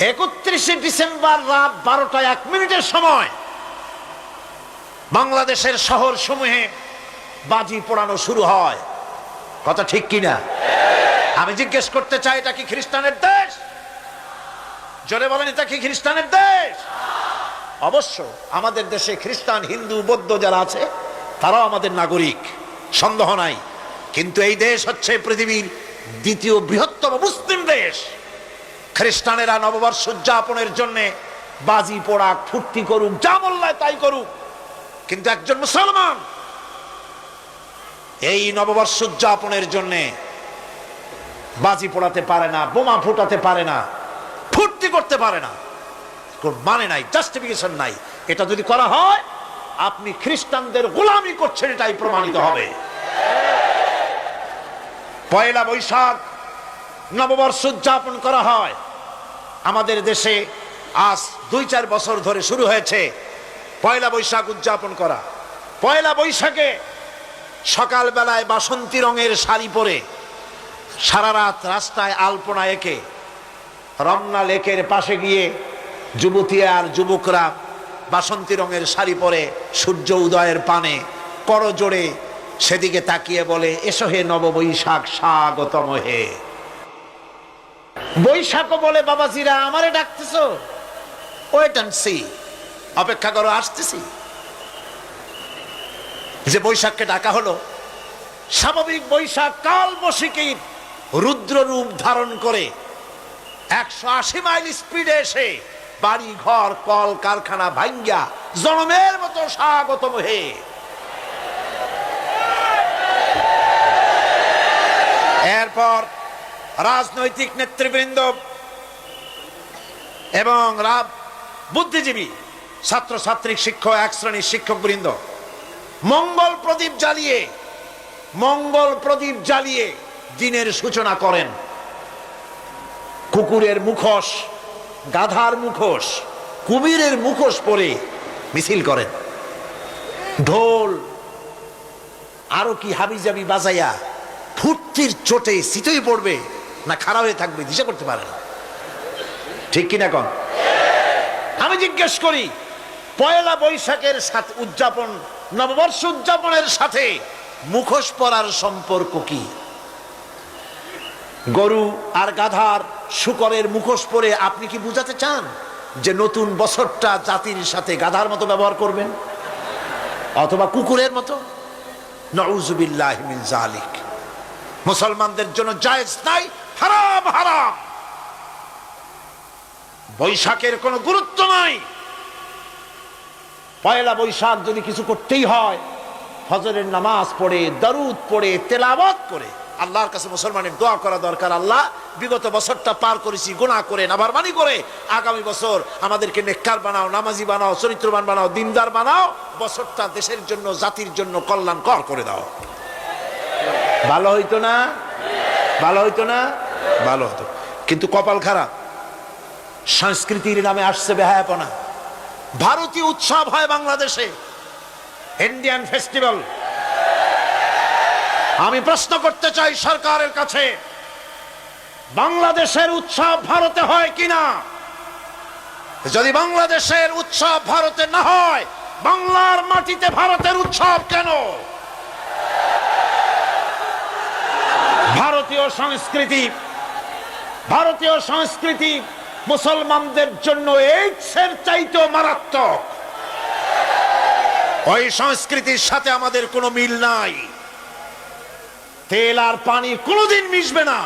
একত্রিশে ডিসেম্বর রাত বারোটা এক মিনিটের সময় বাংলাদেশের শহর সমূহে বাজি পোড়ানো শুরু হয়। কথা ঠিক কিনা? আমি জিজ্ঞেস করতে চাই, এটা কি খ্রিস্টানের দেশ? জোরে বলেন, এটা কি খ্রিস্টানের দেশ? অবশ্য আমাদের দেশে খ্রিস্টান, হিন্দু, বৌদ্ধ যারা আছে, তারাও আমাদের নাগরিক, সন্দেহ নাই। কিন্তু এই দেশ হচ্ছে পৃথিবীর দ্বিতীয় বৃহত্তম মুসলিম দেশ। খ্রিস্টানেরা নববর্ষ উদযাপনের জন্য বাজি পোড়াক ফুর্তি করুক, যা মোল্লায় তাই করুক। কিন্তু একজন মুসলমান এই নববর্ষ উদযাপনের জন্য বাজি পোড়াতে পারে না, বোমা ফুটাতে পারে না, ফুর্তি করতে পারে না। মানে নাই জাস্টিফিকেশন নাই। এটা যদি করা হয়, আপনি খ্রিস্টানদের গোলামি করছেন, এটাই প্রমাণিত হবে। পয়লা বৈশাখ নববর্ষ উদযাপন করা হয়। আমাদের দেশে আজ দুই চার বছর ধরে শুরু হয়েছে পয়লা বৈশাখ উদযাপন করা। পয়লা বৈশাখে সকালবেলায় বাসন্তী রঙের শাড়ি পরে সারা রাত রাস্তায় আলপনা এঁকে রমনা লেকের পাশে গিয়ে যুবতী আর যুবকরা বাসন্তী রঙের শাড়ি পরে সূর্য উদয়ের পানে করজোড়ে সেদিকে তাকিয়ে বলে, এসো হে নববৈশাখ, স্বাগতম হে। বৈশাখ বলে, বাবাজিরা, আমারে ডাকতেছো? Wait and C. অপেক্ষা করো, আসতেছি। যে বৈশাখকে ডাকা হলো, স্বাভাবিক বৈশাখ কাল বসিকীর রুদ্র রূপ ধারণ করে একশো আশি মাইল স্পিডে এসে বাড়ি ঘর কল কারখানা ভাঙ্গা জনমের মতো স্বাগতম হে এরপর রাজনৈতিক নেতৃবৃন্দ এবং রা- বুদ্ধিজীবী ছাত্রছাত্রী শিক্ষক, এক শ্রেণির শিক্ষক বৃন্দ মঙ্গল প্রদীপ জ্বালিয়ে, মঙ্গল প্রদীপ জ্বালিয়ে দিনের সূচনা করেন। কুকুরের মুখোশ, গাধার মুখোশ, কুমিরের মুখোশ পরে মিছিল করেন। ঢোল, আরও কি হাবিজাবি বাজাইয়া ফুর্তির চোটে শীতই পড়বে। না খারাপ হয়ে থাকবে দিশা করতে পারে না। ঠিক কিনা কন? আমি জিজ্ঞেস করি পয়লা বৈশাখের সাথে উদযাপন নববর্ষ উদযাপনের সাথে মুখোশ পরার সম্পর্ক কি? গরু আর গাধার শুকরের মুখোশ পরে আপনি কি বুঝাতে চান যে নতুন বছরটা জাতির সাথে গাধার মতো ব্যবহার করবেন? অথবা কুকুরের মতো? নউজুবিল্লাহ মিন জালিক মুসলমানদের জন্য জায়েজ নাই হারাম হারাম। বৈশাখের কোনো গুরুত্ব নাই। পয়লা বৈশাখ যদি কিছু করতেই হয়, ফজরের নামাজ পড়ে, দারুদ পড়ে, তেলাওয়াত করে, আল্লাহর কাছে মুসলমানের দোয়া করা দরকার, আল্লাহ বিগত বছরটা পার করেছি, গুনাহ করে নাবারমানি করে, আগামী বছর আমাদেরকে নেককার বানাও, নামাজি বানাও, চরিত্রবান বানাও, দিনদার বানাও, বছরটা দেশের জন্য, জাতির জন্য কল্যাণকর করে দাও। ভালো হইতো না? ভালো হইতো না? ভালো হতো। কিন্তু কপাল খারাপ। সংস্কৃতির নামে আসছে বেহায়াপনা। ভারতীয় উৎসব হয় বাংলাদেশে। ইন্ডিয়ান ফেস্টিভ্যাল আমি প্রশ্ন করতে চাই সরকারের কাছে, বাংলাদেশের উৎসব ভারতে হয় কিনা? যদি বাংলাদেশের উৎসব ভারতে না হয়, বাংলার মাটিতে ভারতের উৎসব কেন? ভারতীয় সংস্কৃতি ভারতীয় সংস্কৃতি মুসলমানদের জন্য এইডসের চাইতেও মারাত্মক। ওই সংস্কৃতির সাথে আমাদের কোনো মিল নাই। তেল আর পানি কোনোদিন মিশবে না।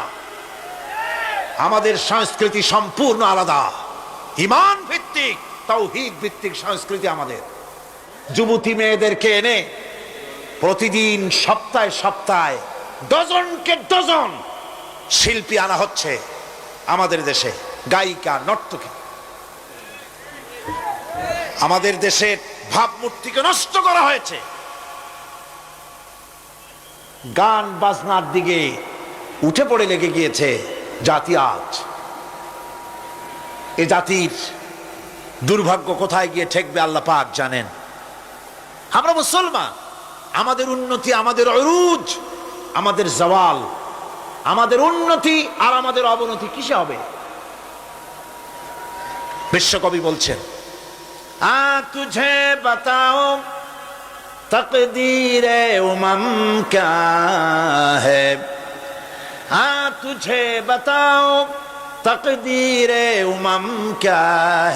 আমাদের সংস্কৃতি সম্পূর্ণ আলাদা। ইমান ভিত্তিক, তৌহিদ ভিত্তিক সংস্কৃতি আমাদের। যুবতী মেয়েদেরকে এনে প্রতিদিন সপ্তাহে সপ্তাহে ডজনকে ডজন শিল্পী আনা হচ্ছে। আমাদের দেশে গায়িকা, নর্তকী। আমাদের দেশের ভাবমূর্তিকে নষ্ট করা হয়েছে। গান বাজনার দিকে উঠে পড়ে লেগে গিয়েছে জাতি আজ। এ জাতির দুর্ভাগ্য কোথায় গিয়ে ঠেকবে আল্লাহ পাক জানেন। আমরা মুসলমান, আমাদের উন্নতি, আমাদের অরুজ, আমাদের জওয়াল আমাদের উন্নতি আর আমাদের অবনতি কিসে হবে? বিশ্বকবি বলছেন, আ তুঝে বাতাও তকদীর উমম ক্যা হ্যায় আ তুঝে বাতাও তকদীর উমম ক্যা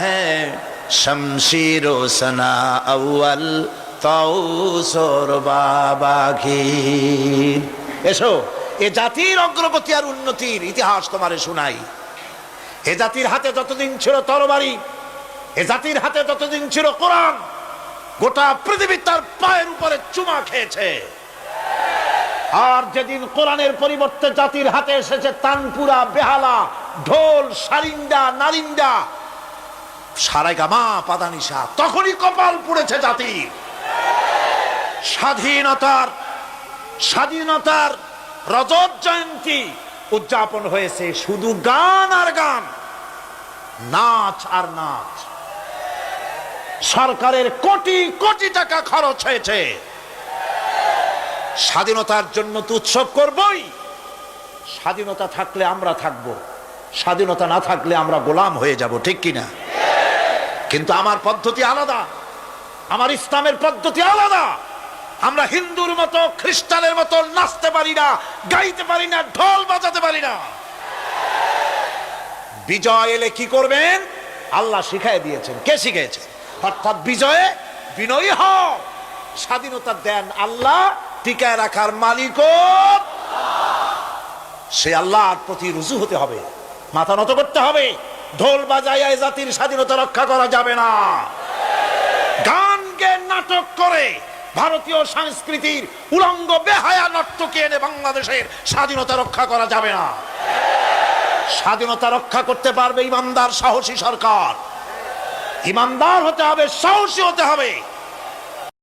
হ্যায় শমশির সনা আউয়াল তৌসর বাবাঘির এসো। এ জাতির অগ্রগতি আর উন্নতির ইতিহাস তোমারে শোনাই। এ জাতির হাতে যতদিন ছিল তরবারি, এ জাতির হাতে যতদিন ছিল কোরআন, গোটা পৃথিবী তার পায়ের উপরে চুমা খেয়েছে। আর যেদিন কোরআনের পরিবর্তে জাতির হাতে এসেছে তানপুরা, বেহালা, ঢোল, সারিন্দা, নারিন্দা সারাই গামা পাদানিসা তখনই কপাল পুড়েছে জাতির। স্বাধীনতার স্বাধীনতার রজত জয়ন্তী উদযাপন হয়েছে শুধু গান আর গান, নাচ আর নাচ। সরকারের কোটি কোটি টাকা খরচ হয়েছে। স্বাধীনতার জন্য তো উৎসব করবই। স্বাধীনতা থাকলে আমরা থাকব, স্বাধীনতা না থাকলে আমরা গোলাম হয়ে যাব, ঠিক কিনা? কিন্তু আমার পদ্ধতি আলাদা, আমার ইসলামের পদ্ধতি আলাদা। আমরা হিন্দুর মতো, খ্রিস্টানের মতো নাচতে পারি না, গাইতে পারি না, ঢোল বাজাতে পারি না। বিজয় এলে কি করবেন? আল্লাহ শিখাই দিয়েছেন। কে শিখিয়েছে অর্থাৎ বিজয়ে বিনয়ী হও। স্বাধীনতা দেন আল্লাহ, টিকায় রাখার মালিক সে আল্লাহর প্রতি রুজু হতে হবে, মাথা নত করতে হবে। ঢোল এই জাতির স্বাধীনতা রক্ষা করা যাবে না। গান গে নাটক করে ভারতীয় সংস্কৃতির উলঙ্গ, বেহায়া নর্তকে এনে বাংলাদেশের স্বাধীনতা রক্ষা করা যাবে না। স্বাধীনতা রক্ষা করতে পারবে ইমানদার, সাহসী সরকার। ইমানদার হতে হবে, সাহসী হতে হবে।